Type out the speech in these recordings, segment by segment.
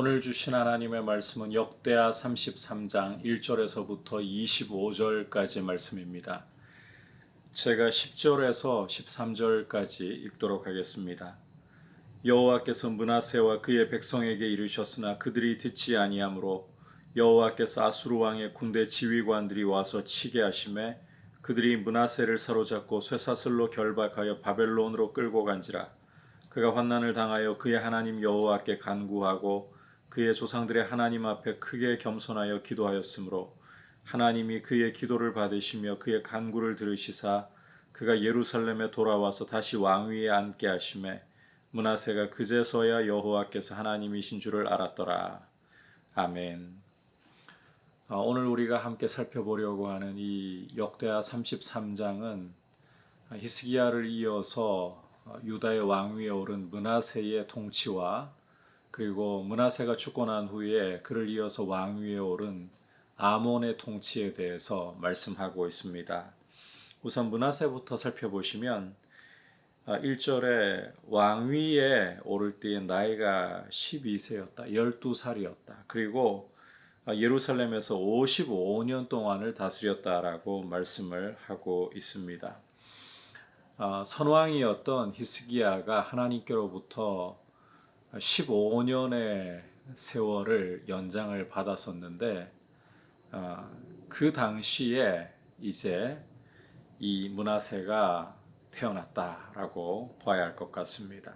오늘 주신 하나님의 말씀은 역대하 33장 1절에서부터 25절까지 말씀입니다. 제가 10절에서 13절까지 읽도록 하겠습니다. 여호와께서 문하세와 그의 백성에게 이르셨으나 그들이 듣지 아니하므로 여호와께서 아수르 왕의 군대 지휘관들이 와서 치게 하심에 그들이 문하세를 사로잡고 쇠사슬로 결박하여 바벨론으로 끌고 간지라 그가 환난을 당하여 그의 하나님 여호와께 간구하고 그의 조상들의 하나님 앞에 크게 겸손하여 기도하였으므로 하나님이 그의 기도를 받으시며 그의 간구를 들으시사 그가 예루살렘에 돌아와서 다시 왕위에 앉게 하심에 문하세가 그제서야 여호와께서 하나님이신 줄을 알았더라. 아멘. 어, 오늘 우리가 함께 살펴보려고 하는 이 역대하 33장은 히스기야를 이어서 어, 유다의 왕위에 오른 문하세의 통치와 그리고 문하세가 죽고 난 후에 그를 이어서 왕위에 오른 아몬의 통치에 대해서 말씀하고 있습니다. 우선 문하세부터 살펴보시면 1절에 왕위에 오를 때의 나이가 12세였다. 12살이었다. 그리고 예루살렘에서 55년 동안을 다스렸다라고 말씀을 하고 있습니다. 아, 선왕이었던 히스기야가 하나님께로부터 15년의 세월을 연장을 받았었는데 아, 그 당시에 이제 이 문하세가 태어났다라고 봐야 할 것 같습니다.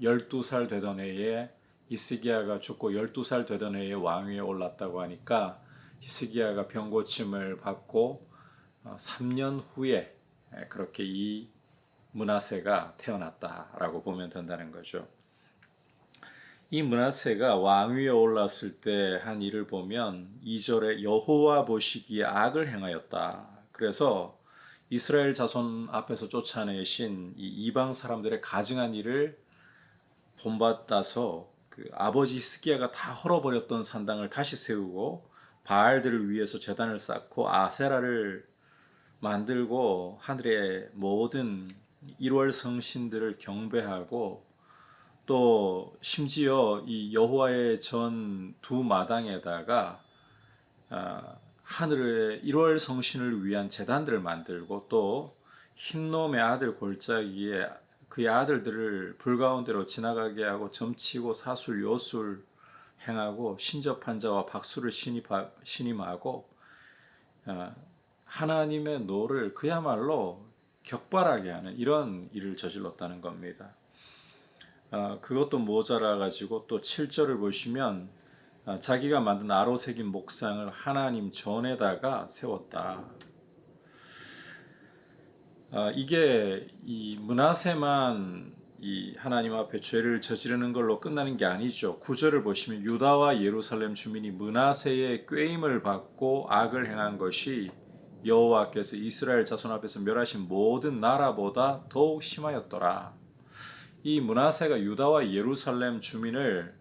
12살 되던 해에 히스기야가 죽고 12살 되던 해에 왕위에 올랐다고 하니까 히스기야가 병고침을 받고 3년 후에 그렇게 이 문하세가 태어났다라고 보면 된다는 거죠. 이 문하세가 왕위에 올랐을 때 한 일을 보면 2절에 여호와 보시기에 악을 행하였다. 그래서 이스라엘 자손 앞에서 쫓아내신 이 이방 사람들의 가증한 일을 본받아서 그 아버지 히스기야가 다 헐어버렸던 산당을 다시 세우고 바알들을 위해서 제단을 쌓고 아세라를 만들고 하늘의 모든 1월 성신들을 경배하고 또 심지어 이 여호와의 전 두 마당에다가 아, 하늘의 1월 성신을 위한 재단들을 만들고 또 흰놈의 아들 골짜기에 그의 아들들을 불가운데로 지나가게 하고 점치고 사술 요술 행하고 신접한 자와 박수를 신임하고 아, 하나님의 노를 그야말로 격발하게 하는 이런 일을 저질렀다는 겁니다. 아, 그것도 모자라 가지고 또 7절을 보시면 아, 자기가 만든 아로 새긴 목상을 하나님 전에다가 세웠다. 아, 이게 이 문하세만 이 하나님 앞에 죄를 저지르는 걸로 끝나는 게 아니죠. 구절을 보시면 유다와 예루살렘 주민이 문하세의 꾀임을 받고 악을 행한 것이 여호와께서 이스라엘 자손 앞에서 멸하신 모든 나라보다 더욱 심하였더라. 이 문하세가 유다와 예루살렘 주민을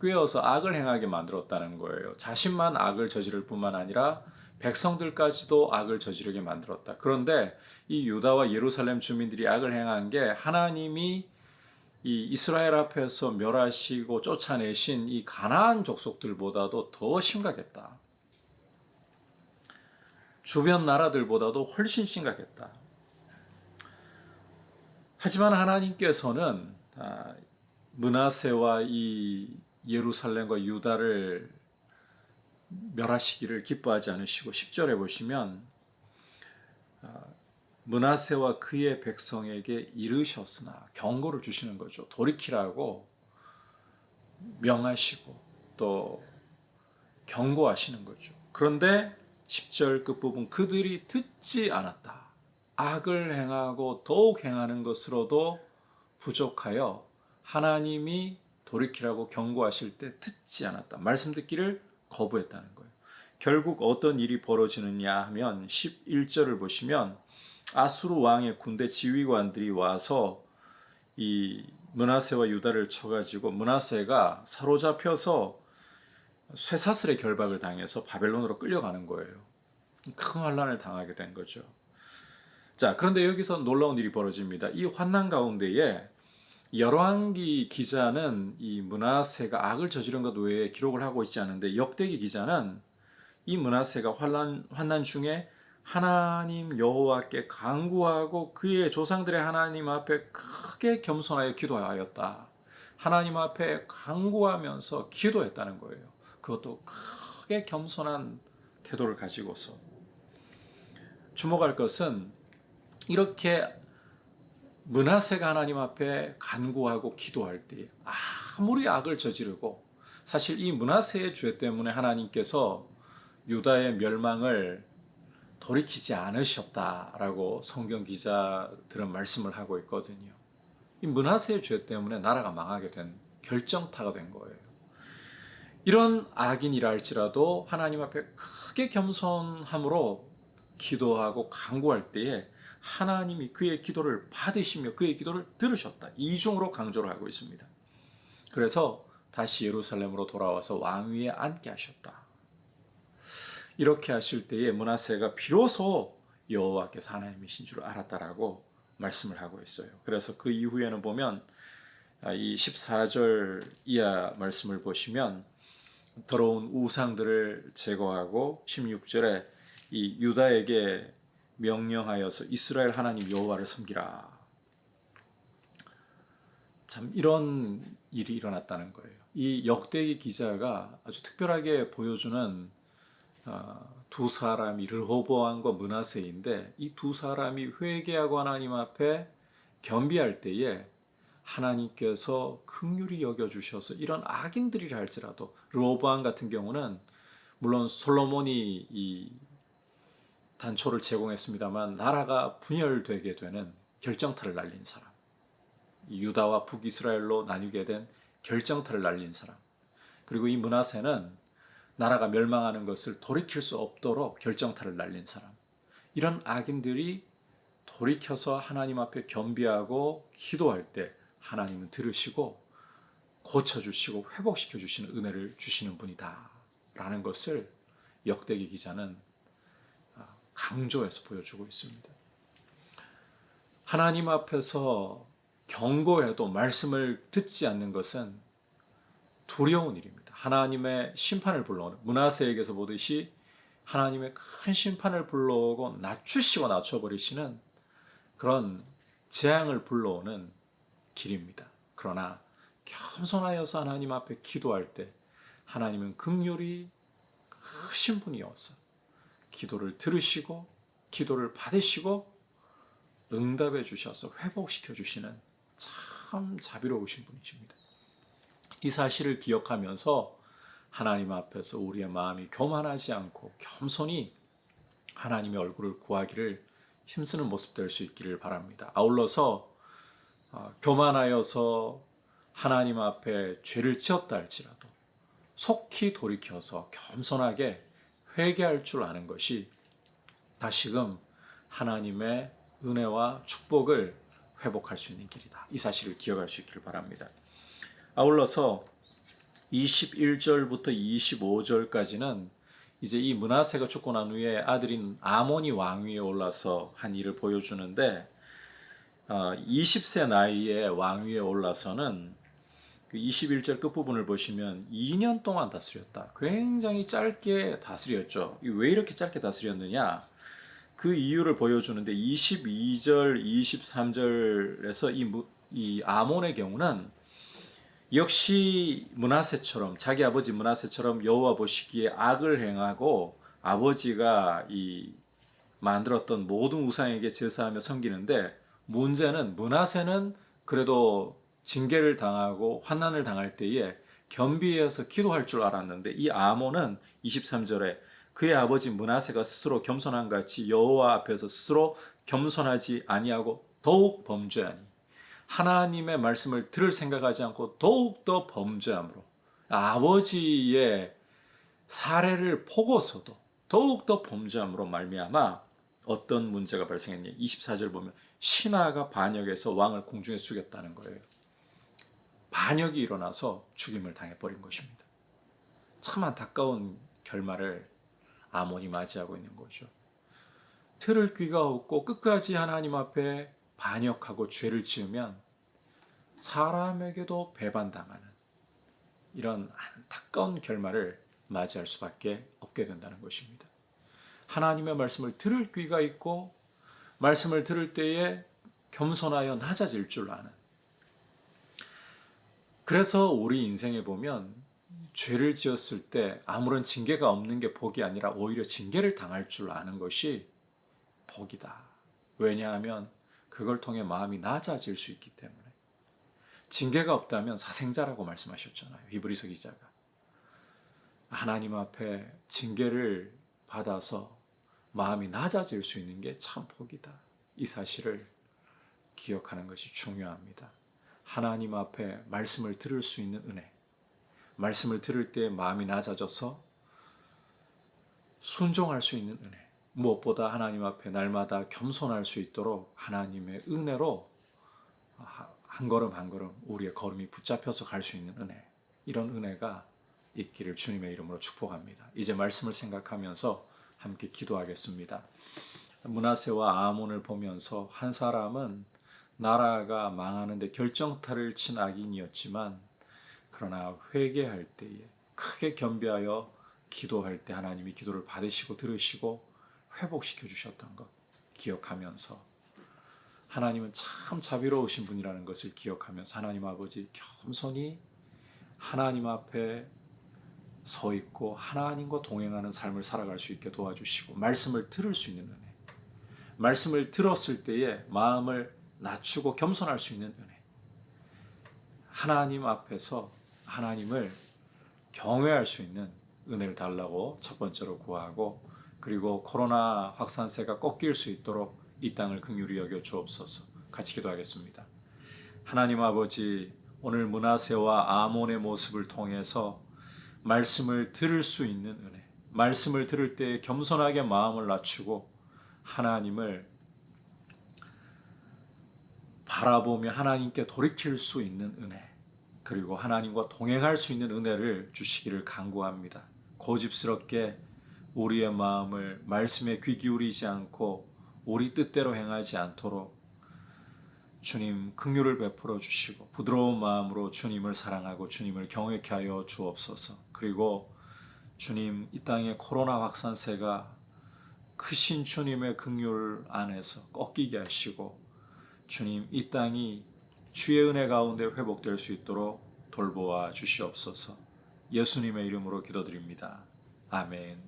꾀어서 악을 행하게 만들었다는 거예요. 자신만 악을 저지를 뿐만 아니라 백성들까지도 악을 저지르게 만들었다. 그런데 이 유다와 예루살렘 주민들이 악을 행한 게 하나님이 이 이스라엘 앞에서 멸하시고 쫓아내신 이 가나안 족속들보다도 더 심각했다. 주변 나라들보다도 훨씬 심각했다. 하지만 하나님께서는 아, 문하세와 이 예루살렘과 유다를 멸하시기를 기뻐하지 않으시고 10절에 보시면 아, 문하세와 그의 백성에게 이르셨으나 경고를 주시는 거죠. 돌이키라고 명하시고 또 경고하시는 거죠. 그런데 10절 끝부분 그들이 듣지 않았다. 악을 행하고 더욱 행하는 것으로도 부족하여 하나님이 돌이키라고 경고하실 때 듣지 않았다. 말씀 듣기를 거부했다는 거예요. 결국 어떤 일이 벌어지느냐 하면 11절을 보시면 아수르 왕의 군대 지휘관들이 와서 이 문하세와 유다를 쳐가지고 문하세가 사로잡혀서 쇠사슬의 결박을 당해서 바벨론으로 끌려가는 거예요. 큰 환란을 당하게 된 거죠. 자, 그런데 여기서 놀라운 일이 벌어집니다. 이 환난 가운데에 열왕기 기자는 이 문하세가 악을 저지른 것 외에 기록을 하고 있지 않은데 역대기 기자는 이 문하세가 환난 환난 중에 하나님 여호와께 간구하고 그의 조상들의 하나님 앞에 크게 겸손하여 기도하였다. 하나님 앞에 간구하면서 기도했다는 거예요. 그것도 크게 겸손한 태도를 가지고서 주목할 것은 이렇게 문하세가 하나님 앞에 간구하고 기도할 때 아무리 악을 저지르고 사실 이 문하세의 죄 때문에 하나님께서 유다의 멸망을 돌이키지 않으셨다라고 성경 기자들은 말씀을 하고 있거든요. 이 문하세의 죄 때문에 나라가 망하게 된 결정타가 된 거예요. 이런 악인이라 할지라도 하나님 앞에 크게 겸손함으로 기도하고 간구할 때에 하나님이 그의 기도를 받으시며 그의 기도를 들으셨다. 이중으로 강조를 하고 있습니다. 그래서 다시 예루살렘으로 돌아와서 왕위에 앉게 하셨다. 이렇게 하실 때에 문하세가 비로소 여호와께서 하나님이신 줄 알았다라고 말씀을 하고 있어요. 그래서 그 이후에는 보면 아, 이 14절 이하 말씀을 보시면 더러운 우상들을 제거하고 16절에 이 유다에게 명령하여서 이스라엘 하나님 여호와를 섬기라. 참 이런 일이 일어났다는 거예요. 이 역대기 기자가 아주 특별하게 보여주는 어, 두 사람이 르호보암과 문하세인데 이 두 사람이 회개하고 하나님 앞에 겸비할 때에 하나님께서 긍휼히 여겨 주셔서 이런 악인들이라 할지라도 르호보암 같은 경우는 물론 솔로몬이 이 단초를 제공했습니다만 나라가 분열되게 되는 결정타를 날린 사람. 유다와 북이스라엘로 나뉘게 된 결정타를 날린 사람. 그리고 이 문하세는 나라가 멸망하는 것을 돌이킬 수 없도록 결정타를 날린 사람. 이런 악인들이 돌이켜서 하나님 앞에 겸비하고 기도할 때 하나님은 들으시고 고쳐주시고 회복시켜 주시는 은혜를 주시는 분이다. 라는 것을 역대기 기자는 강조해서 보여주고 있습니다. 하나님 앞에서 경고해도 말씀을 듣지 않는 것은 두려운 일입니다. 하나님의 심판을 불러오는 문하세에게서 보듯이 하나님의 큰 심판을 불러오고 낮추시고 낮춰버리시는 그런 재앙을 불러오는 길입니다. 그러나 겸손하여서 하나님 앞에 기도할 때 하나님은 극률이 크신 분이어서 기도를 들으시고 기도를 받으시고 응답해 주셔서 회복시켜 주시는 참 자비로우신 분이십니다. 이 사실을 기억하면서 하나님 앞에서 우리의 마음이 교만하지 않고 겸손히 하나님의 얼굴을 구하기를 힘쓰는 모습 될 수 있기를 바랍니다. 아울러서 어, 교만하여서 하나님 앞에 죄를 지었다 할지라도 속히 돌이켜서 겸손하게 회개할 줄 아는 것이 다시금 하나님의 은혜와 축복을 회복할 수 있는 길이다. 이 사실을 기억할 수 있기를 바랍니다. 아울러서 21절부터 25절까지는 이제 이 문하세가 죽고 난 후에 아들인 아모니 왕위에 올라서 한 일을 보여주는데 20세 어, 나이에 왕위에 올라서는 그 21절 끝부분을 보시면 2년 동안 다스렸다. 굉장히 짧게 다스렸죠. 왜 이렇게 짧게 다스렸느냐? 그 이유를 보여주는데 22절, 23절에서 이, 이 아몬의 경우는 역시 문하세처럼 자기 아버지 문하세처럼 여호와 보시기에 악을 행하고 아버지가 이 만들었던 모든 우상에게 제사하며 섬기는데 문제는 문하세는 그래도 징계를 당하고 환난을 당할 때에 겸비해서 기도할 줄 알았는데 이 아몬은 23절에 그의 아버지 문하세가 스스로 겸손한 같이 여호와 앞에서 스스로 겸손하지 아니하고 더욱 범죄하니 하나님의 말씀을 들을 생각하지 않고 더욱 더 범죄함으로 아버지의 사례를 보고서도 더욱 더 범죄함으로 말미암아 어떤 문제가 발생했니? 24절 보면 신하가 반역해서 왕을 공중에 죽였다는 거예요. 반역이 일어나서 죽임을 당해버린 것입니다. 참 안타까운 결말을 아몬이 맞이하고 있는 거죠. 들을 귀가 없고 끝까지 하나님 앞에 반역하고 죄를 지으면 사람에게도 배반당하는 이런 안타까운 결말을 맞이할 수밖에 없게 된다는 것입니다. 하나님의 말씀을 들을 귀가 있고 말씀을 들을 때에 겸손하여 낮아질 줄 아는 그래서 우리 인생에 보면 죄를 지었을 때 아무런 징계가 없는 게 복이 아니라 오히려 징계를 당할 줄 아는 것이 복이다. 왜냐하면 그걸 통해 마음이 낮아질 수 있기 때문에. 징계가 없다면 사생자라고 말씀하셨잖아요. 히브리서 기자가. 하나님 앞에 징계를 받아서 마음이 낮아질 수 있는 게 참 복이다. 이 사실을 기억하는 것이 중요합니다. 하나님 앞에 말씀을 들을 수 있는 은혜. 말씀을 들을 때 마음이 낮아져서 순종할 수 있는 은혜. 무엇보다 하나님 앞에 날마다 겸손할 수 있도록 하나님의 은혜로 한 걸음 한 걸음 우리의 걸음이 붙잡혀서 갈 수 있는 은혜. 이런 은혜가 있기를 주님의 이름으로 축복합니다. 이제 말씀을 생각하면서 함께 기도하겠습니다. 문하세와 아몬을 보면서 한 사람은 나라가 망하는데 결정타를 친 악인이었지만 그러나 회개할 때에 크게 겸비하여 기도할 때 하나님이 기도를 받으시고 들으시고 회복시켜 주셨던 것 기억하면서 하나님은 참 자비로우신 분이라는 것을 기억하면서 하나님 아버지 겸손히 하나님 앞에 서 있고 하나님과 동행하는 삶을 살아갈 수 있게 도와주시고 말씀을 들을 수 있는 은혜. 말씀을 들었을 때에 마음을 낮추고 겸손할 수 있는 은혜. 하나님 앞에서 하나님을 경외할 수 있는 은혜를 달라고 첫 번째로 구하고 그리고 코로나 확산세가 꺾일 수 있도록 이 땅을 긍휼히 여겨 주옵소서. 같이 기도하겠습니다. 하나님 아버지 오늘 문하세와 아몬의 모습을 통해서 말씀을 들을 수 있는 은혜, 말씀을 들을 때 겸손하게 마음을 낮추고 하나님을 바라보며 하나님께 돌이킬 수 있는 은혜, 그리고 하나님과 동행할 수 있는 은혜를 주시기를 간구합니다. 고집스럽게 우리의 마음을 말씀에 귀 기울이지 않고 우리 뜻대로 행하지 않도록 주님 긍휼을 베풀어 주시고 부드러운 마음으로 주님을 사랑하고 주님을 경외케 하여 주옵소서. 그리고 주님 이 땅의 코로나 확산세가 크신 주님의 긍휼 안에서 꺾이게 하시고 주님 이 땅이 주의 은혜 가운데 회복될 수 있도록 돌보아 주시옵소서. 예수님의 이름으로 기도드립니다. 아멘.